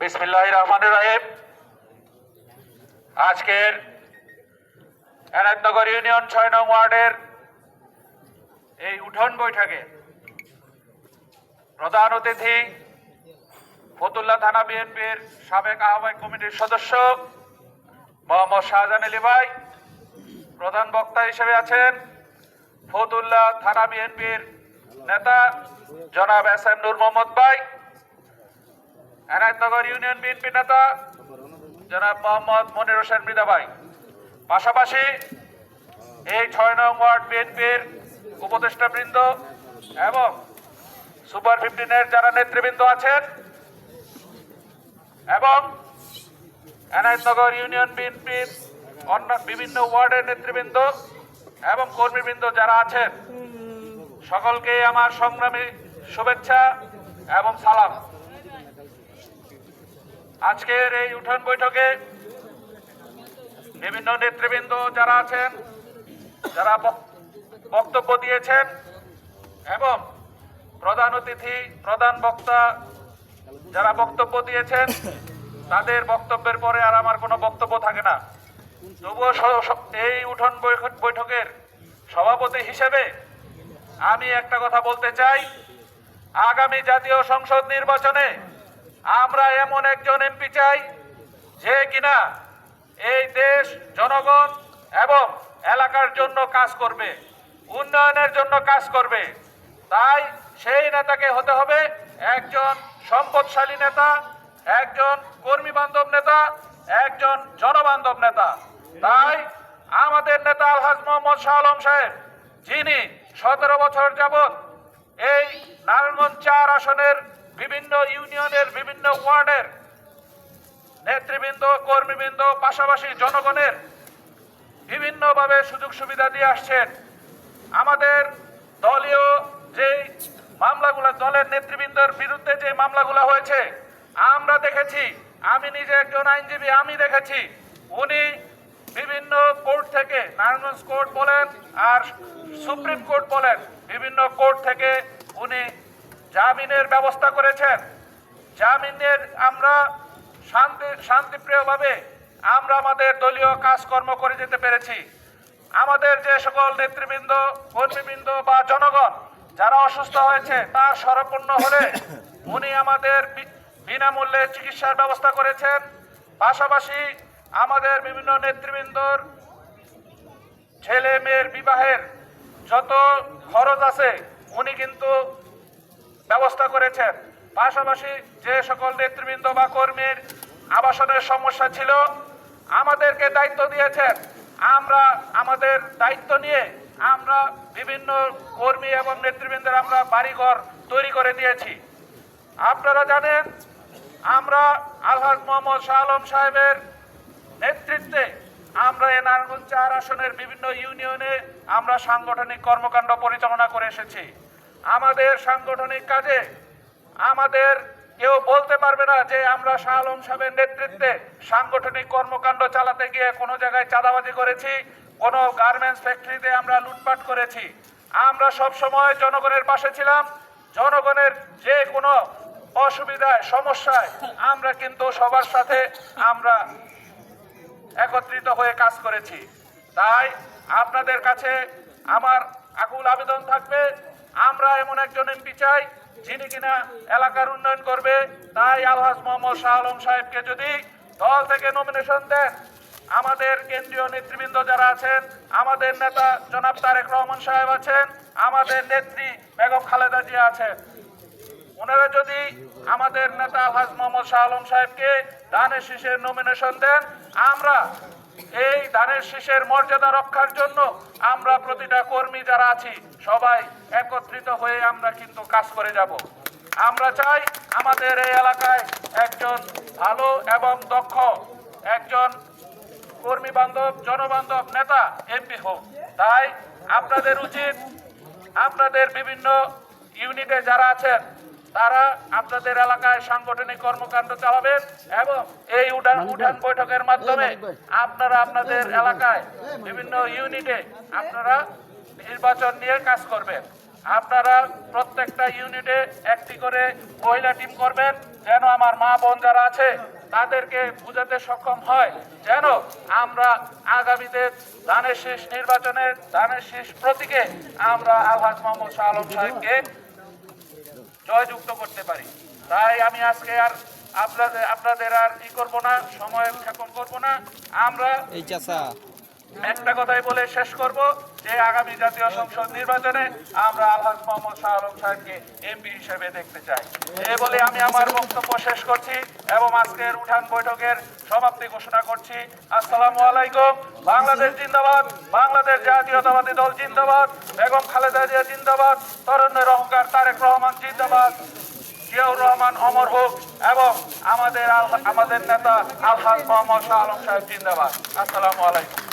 বিসমিল্লাহ রহমান রাহিম। আজকের এনায়তনগর ইউনিয়ন ছয় নং ওয়ার্ডের এই উঠোন বৈঠকে প্রধান অতিথি ফতুল্লা থানা বিএনপির সাবেক আহ্বায়ক কমিটির সদস্য মোহাম্মদ শাহজাহান আলী ভাই, প্রধান বক্তা হিসেবে আছেন ফতুল্লা থানা বিএনপির নেতা জনাব এস এম নূর মোহাম্মদ ভাই। এনায়তনগর ইউনিয়ন বিএনপি নেতা জনাব মোহাম্মদ মনির হোসেন মৃদা ভাই পাশাপাশি এই ছয় নং ওয়ার্ড বিএনপির উপদেষ্টা বৃন্দ এবং সুপার ফিফটিনের যারা নেতৃবৃন্দ আছেন এবং এনায়তনগর ইউনিয়ন বিএনপির অন্য বিভিন্ন ওয়ার্ডের নেতৃবৃন্দ এবং কর্মীবৃন্দ যারা আছেন, সকলকে আমার সংগ্রামী শুভেচ্ছা এবং সালাম। আজকের এই উঠোন বৈঠকে বিভিন্ন নেতৃবৃন্দ যারা আছেন, যারা বক- বক্তব্য দিয়েছেন এবং প্রধান অতিথি, প্রধান বক্তা যারা বক্তব্য দিয়েছেন, তাদের বক্তব্যের পরে আর আমার কোনো বক্তব্য থাকে না। তবুও এই উঠোন বৈঠ- বৈঠকের সভাপতি হিসেবে আমি একটা কথা বলতে চাই। আগামী জাতীয় সংসদ নির্বাচনে আমরা এমন একজন এমপি চাই যে কিনা এই দেশ, জনগণ এবং এলাকার জন্য কাজ করবে, উন্নয়নের জন্য কাজ করবে। তাই সেই নেতাকে হতে হবে একজন সম্পদশালী নেতা, একজন কর্মী বান্ধব নেতা, একজন জনবান্ধব নেতা। তাই আমাদের নেতা আলহাজ মোহাম্মদ শাহ আলম সাহেব, যিনি সতেরো বছর যাবত এই নারায়ণগঞ্জ চার আসনের বিভিন্ন ইউনিয়নের বিভিন্ন ওয়ার্ডের নেতৃবৃন্দ, কর্মীবৃন্দ, পাশাপাশি জনগণের বিভিন্নভাবে সুযোগ সুবিধা দিয়ে আসছেন। আমাদের দলীয় যে মামলাগুলো, দলের নেতৃবৃন্দের বিরুদ্ধে যে মামলাগুলো হয়েছে, আমরা দেখেছি, আমি নিজে একজন আইনজীবী, আমি দেখেছি, উনি বিভিন্ন কোর্ট থেকে, নারায়ণগঞ্জ কোর্ট বলেন আর সুপ্রিম কোর্ট বলেন, বিভিন্ন কোর্ট থেকে উনি জামিনের ব্যবস্থা করেছেন। জামিনের আমরা শান্তি, শান্তিপ্রিয়ভাবে আমরা আমাদের দলীয় কাজকর্ম করে যেতে পেরেছি। আমাদের যে সকল নেতৃবৃন্দ, কর্মীবৃন্দ বা জনগণ যারা অসুস্থ হয়েছে, তার সরপূর্ণ হলে উনি আমাদের বিনামূল্যে চিকিৎসার ব্যবস্থা করেছেন। পাশাপাশি আমাদের বিভিন্ন নেতৃবৃন্দর ছেলে মেয়ের বিবাহের যত খরচ আছে, উনি কিন্তু ব্যবস্থা করেছেন। পাশাপাশি যে সকল নেতৃবৃন্দ বা কর্মীর আবাসনের সমস্যা ছিল, আমাদেরকে দায়িত্ব দিয়েছেন। আমরা আমাদের দায়িত্ব নিয়ে আমরা বিভিন্ন কর্মী এবং নেতৃবৃন্দের আমরা বাড়িঘর তৈরি করে দিয়েছি। আপনারা জানেন, আমরা আলহাজ মোহাম্মদ শাহ আলম সাহেবের নেতৃত্বে আমরা এই নারায়ণগঞ্জ চার আসনের বিভিন্ন ইউনিয়নে আমরা সাংগঠনিক কর্মকাণ্ড পরিচালনা করে এসেছি। আমাদের সাংগঠনিক কাজে আমাদের কেউ বলতে পারবে না যে আমরা শাহ আলম সাহেবের নেতৃত্বে সাংগঠনিক কর্মকাণ্ড চালাতে গিয়ে কোনো জায়গায় চাঁদাবাজি করেছি, কোনো গার্মেন্টস ফ্যাক্টরিতে আমরা লুটপাট করেছি। আমরা সব সময় জনগণের পাশে ছিলাম, জনগণের যে কোনো অসুবিধায়, সমস্যায় আমরা কিন্তু সবার সাথে আমরা একত্রিত হয়ে কাজ করেছি। তাই আপনাদের কাছে আমার আকুল আবেদন থাকবে। আমরা এমন একজন এমপি চাই, যিনি কিনা এলাকার উন্নয়ন করবে। তাই আলহাজ মোহাম্মদ শাহ আলম সাহেবকে যদি দল থেকে নমিনেশন দেন, আমাদের কেন্দ্রীয় নেতৃবৃন্দ যারা আছেন, আমাদের নেতা জনাব তারেক রহমান সাহেব আছেন, আমাদের নেত্রী বেগম খালেদা জিয়া আছেন। ওনারা যদি আমাদের নেতা আলহাজ মোহাম্মদ শাহ আলম সাহেবকে ধানের শীষের নমিনেশন দেন, আমরা এই ধানের শীষের মর্যাদা রক্ষার জন্য আমরা প্রতিটা কর্মী যারা আছি, সবাই একত্রিত হয়ে আমরা কিন্তু কাজ করে যাব। আমরা চাই আমাদের এই এলাকায় একজন ভালো এবং দক্ষ একজন কর্মী বান্ধব, জনবান্ধব নেতা, এমপি হোক। তাই আপনাদের উচিত, আপনাদের বিভিন্ন ইউনিটে যারা আছেন তারা আপনাদের এলাকায় সাংগঠনিক কর্মকাণ্ড চালাবেন এবং এই উঠান উঠান বৈঠকের মাধ্যমে আপনারা আপনাদের এলাকায় বিভিন্ন ইউনিটে আপনারা নির্বাচন নিয়ে কাজ করবেন। আপনারা প্রত্যেকটা ইউনিটে একটি করে মহিলা টিম করবেন। যেন আমার মা বোন যারা আছে তাদেরকে বুঝাতে সক্ষম হয় যেন আমরা আগামীতে ধানের শীষ নির্বাচনের ধানের শীষ প্রতীকে আমরা আলহাজ মোহাম্মদ শাহ আলম সাহেবকে জয়যুক্ত করতে পারি। তাই আমি আজকে আর আপনাদের আপনাদের আর কি করব না, সময় ক্ষেপণ করব না। আমরা এই চাচা। একটা কথাই বলে শেষ করব যে আগামী জাতীয় সংসদ নির্বাচনে আমরা আলহাজ মোহাম্মদ শাহ আলম সাহেবকে এমপি হিসেবে দেখতে চাই। এ বলে আমি আমার বক্তব্য শেষ করছি এবং আজকের উঠান বৈঠকের সমাপ্তি ঘোষণা করছি। আসসালামু আলাইকুম। বাংলাদেশ জিন্দাবাদ, বাংলাদেশ জাতীয়তাবাদী দল জিন্দাবাদ, বেগম খালেদা জিয়া জিন্দাবাদ, তরুণের অহংকার তারেক রহমান জিন্দাবাদ, জিয়াউর রহমান অমর হোক এবং আমাদের আমাদের নেতা আলহাজ মোহাম্মদ শাহ আলম সাহেব জিন্দাবাদ। আসসালামু আলাইকুম।